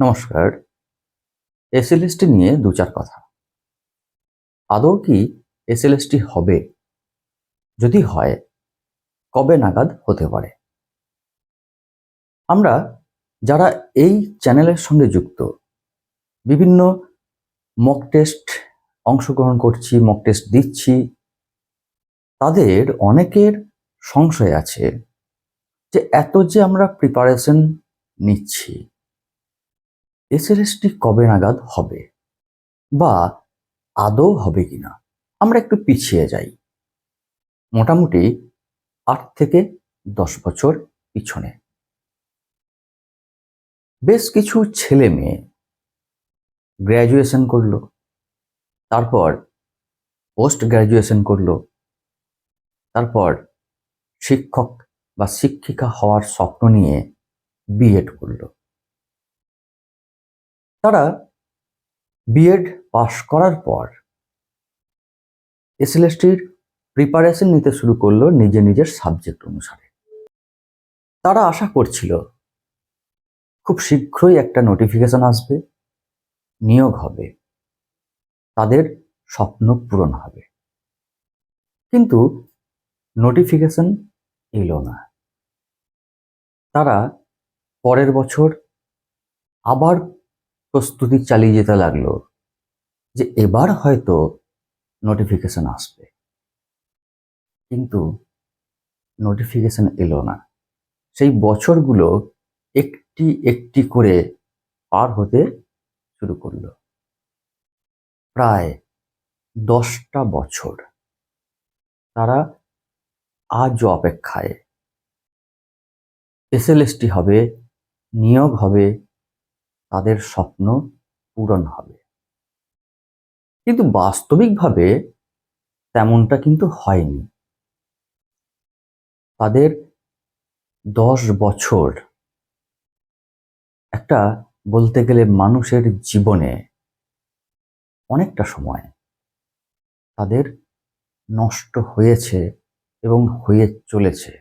নমস্কার। এসএলএসটি নিয়ে দু চার কথা। আদৌ কি এসএলএসটি হবে? যদি হয়, কবে নাগাদ হতে পারে? আমরা যারা এই চ্যানেলের সঙ্গে যুক্ত, বিভিন্ন মক টেস্ট অংশগ্রহণ করছি মক টেস্ট দিচ্ছি, তাদের অনেকের সংশয় আছে যে এত যে আমরা প্রিপারেশন নিচ্ছি এসএলএসটি কবে নাগাদ হবে? বা আদৌ হবে কিনা? আমরা একটু পিছিয়ে যাই। মোটামুটি আট থেকে দশ বছর পিছনে। বেশ কিছু ছেলে মেয়ে গ্র্যাজুয়েশন করল। তারপর পোস্ট গ্র্যাজুয়েশন করল। তারপর শিক্ষক বা শিক্ষিকা হওয়ার স্বপ্ন নিয়ে বিএড করল। তারা বিএড পাশ করার পর এসএলএসটির প্রিপারেশন নিতে শুরু করল নিজে নিজের সাবজেক্ট অনুসারে। তারা আশা করছিল খুব শীঘ্রই একটা নোটিফিকেশন আসবে, নিয়োগ হবে, তাদের স্বপ্ন পূরণ হবে। কিন্তু নোটিফিকেশন এলো না। তারা পরের বছর আবার প্রস্তুতি চালিয়ে যেতে লাগল যে এবার হয়তো নোটিফিকেশন আসবে। কিন্তু নোটিফিকেশন এলো না। সেই বছরগুলো একটি একটি করে পার হতে শুরু করল। প্রায় দশটা বছর তারা আজও অপেক্ষায়। এসএলএসটি হবে, নিয়োগ হবে তাদের স্বপ্ন পূরণ হবে। কিন্তু বাস্তবিকভাবে তেমনটা কিন্তু হয়নি। তাদের দশ বছর একটা বলতে গেলে মানুষের জীবনে অনেকটা সময় তাদের নষ্ট হয়েছে এবং হয়ে চলেছে।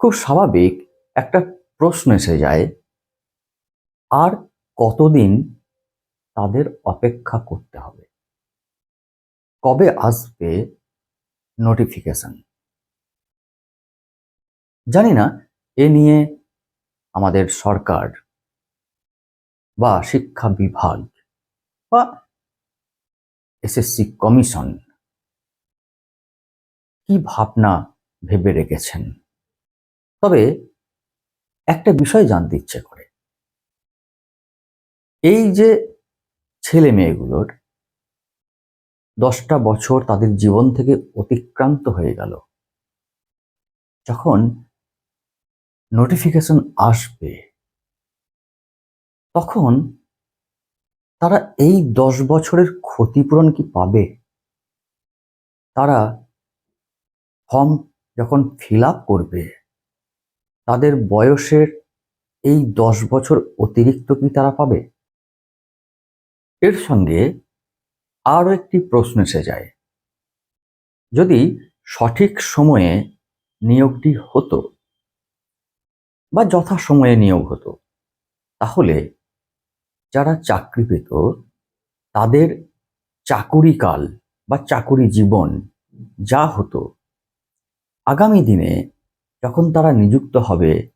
খুব স্বাভাবিক একটা প্রশ্ন এসে যায়, আর কতদিন তাদের অপেক্ষা করতে হবে? কবে আসবে নোটিফিকেশন জানি না, এ নিয়ে আমাদের সরকার বা শিক্ষা বিভাগ বা এসএসসি কমিশন কি ভাবনা ভেবে রেখেছেন? তবে একটা বিষয় জানতে ইচ্ছে করে। এই যে ছেলে মেয়েগুলোর দশটা বছর তাদের জীবন থেকে অতিক্রান্ত হয়ে গেল, যখন নোটিফিকেশন আসবে, তখন তারা এই দশ বছরের ক্ষতিপূরণ কি পাবে? তারা ফর্ম যখন ফিল করবে তাদের বয়সের এই দশ বছর অতিরিক্ত কি তারা পাবে? এর সঙ্গে আরও একটি প্রশ্ন এসে যায়। যদি সঠিক সময়ে নিয়োগটি হতো বা যথা সময়ে নিয়োগ হতো, তাহলে যারা চাকরি পেত, তাদের চাকুরিকাল বা চাকুরি জীবন যা হতো, আগামী দিনে যখন তারা নিযুক্ত হবে,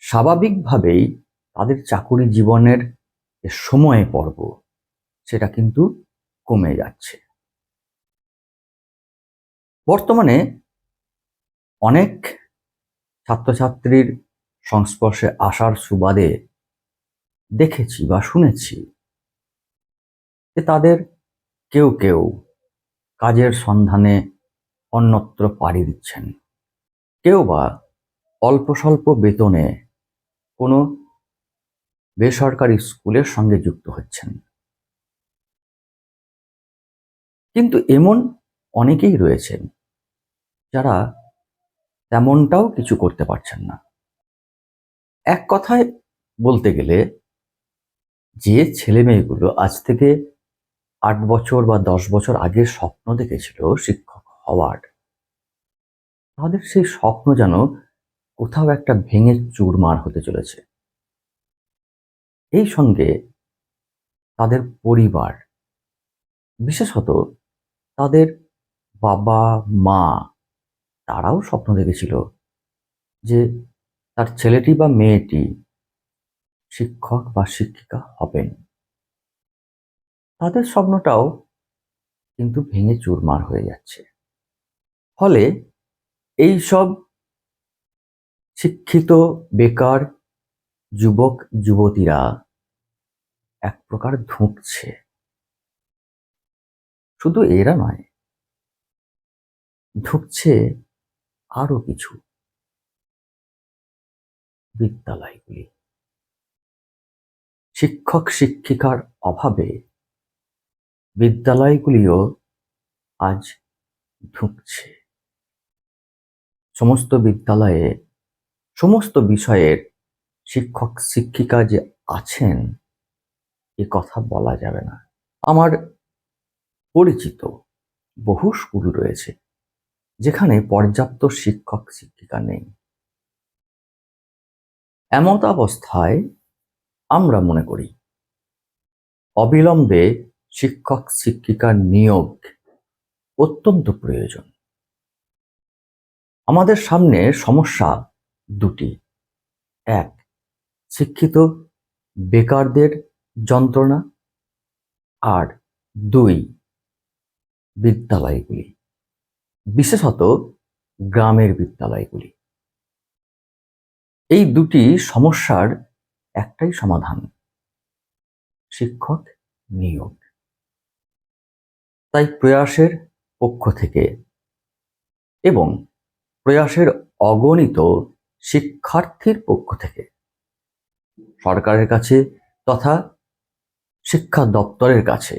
স্বাভাবিকভাবেই তাদের চাকুরি জীবনের যে সময় পর্ব, সেটা কিন্তু কমে যাচ্ছে। বর্তমানে অনেক ছাত্রছাত্রীর সংস্পর্শে আসার সুবাদে দেখেছি বা শুনেছি যে তাদের কেউ কেউ কাজের সন্ধানে অন্যত্র পাড়ি দিচ্ছেন। কেউ বা অল্প স্বল্প বেতনে কোনো বেসরকারি স্কুলের সঙ্গে যুক্ত হচ্ছেন। কিন্তু এমন অনেকেই রয়েছেন যারা তেমনটাও কিছু করতে পারছেন না। এক কথায় বলতে গেলে, যে ছেলে মেয়েগুলো আজ থেকে আট বছর বা দশ বছর আগে স্বপ্ন দেখেছিল শিক্ষক হওয়ার তাদের সেই স্বপ্ন যেন কোথাও একটা ভেঙে চুরমার হতে চলেছে। এই সঙ্গে তাদের পরিবার, বিশেষত তাদের বাবা, মা, তারাও স্বপ্ন দেখেছিল যে তার ছেলেটি বা মেয়েটি শিক্ষক বা শিক্ষিকা হবেন। তাদের স্বপ্নটাও কিন্তু ভেঙে চুরমার হয়ে যাচ্ছে। ফলে এই সব শিক্ষিত, বেকার যুবক, যুবতীরা এক প্রকার ধুঁকছে। শুধু এরা নয়, ধুঁকছে আরও কিছু বিদ্যালয়গুলি। শিক্ষক শিক্ষিকার অভাবে বিদ্যালয়গুলিও আজ ধুঁকছে। সমস্ত বিদ্যালয়ে, সমস্ত বিষয়ের শিক্ষক, শিক্ষিকা যে আছেন, এ কথা বলা যাবে না। আমার পরিচিত বহু স্কুল রয়েছে, যেখানে পর্যাপ্ত শিক্ষক, শিক্ষিকা নেই। এমত অবস্থায় আমরা মনে করি, অবিলম্বে শিক্ষক শিক্ষিকার নিয়োগ অত্যন্ত প্রয়োজন। আমাদের সামনে সমস্যা দুটি। এক, শিক্ষিত বেকারদের যন্ত্রণা। আর দুই, বিদ্যালয়গুলি, বিশেষত গ্রামের বিদ্যালয়গুলি। এই দুটি সমস্যার একটাই সমাধান, শিক্ষক নিয়োগ। তাই প্রয়াসের পক্ষ থেকে এবং প্রয়াসের অগণিত শিক্ষার্থীর পক্ষ থেকে। সরকারের কাছে তথা শিক্ষা দপ্তরের কাছে,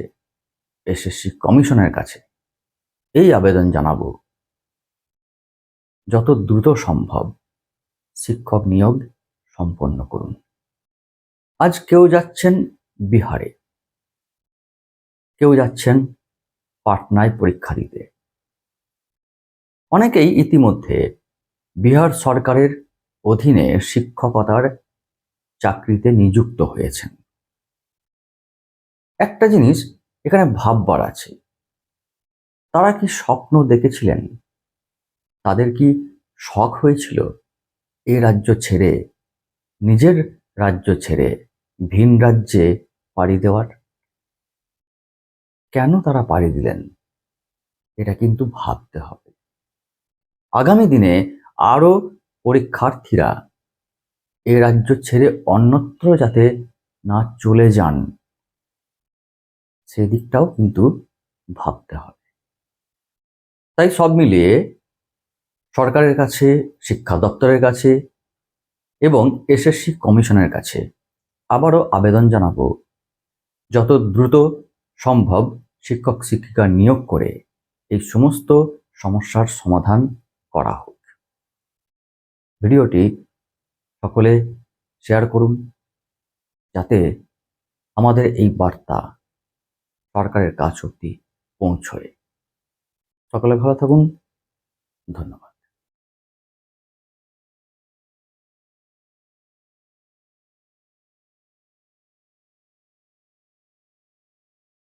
এসএসসি কমিশনের কাছে এই আবেদন জানাব। যত দ্রুত সম্ভব শিক্ষক নিয়োগ সম্পন্ন করুন। আজ কেউ যাচ্ছেন বিহারে, কেউ যাচ্ছেন পাটনায় পরীক্ষা দিতে। অনেকেই ইতিমধ্যে বিহার সরকারের অধীনে শিক্ষকতার চাকরিতে নিযুক্ত হয়েছেন। একটা জিনিস এখানে ভাববার আছে। তারা কি স্বপ্ন দেখেছিলেন? তাদের কি শখ হয়েছিল এ রাজ্য ছেড়ে, নিজের রাজ্য ছেড়ে, ভিন রাজ্যে পাড়ি দেওয়ার? কেন তারা পাড়ি দিলেন? এটা কিন্তু ভাবতে হবে। আগামী দিনে আরও পরীক্ষার্থীরা এ রাজ্য ছেড়ে অন্যত্র যাতে না চলে যান, সেদিকটাও কিন্তু ভাবতে হবে। তাই সব মিলিয়ে সরকারের কাছে, শিক্ষা দপ্তরের কাছে এবং এসএসসি কমিশনের কাছে আবারও আবেদন জানাব, যত দ্রুত সম্ভব শিক্ষক শিক্ষিকা নিয়োগ করে এই সমস্ত সমস্যার সমাধান করা হোক। ভিডিওটি সকলে শেয়ার করুন যাতে আমাদের এই বার্তা সরকারের কাজ অব্দি পৌঁছয়। সকলে ভালো থাকুন। ধন্যবাদ।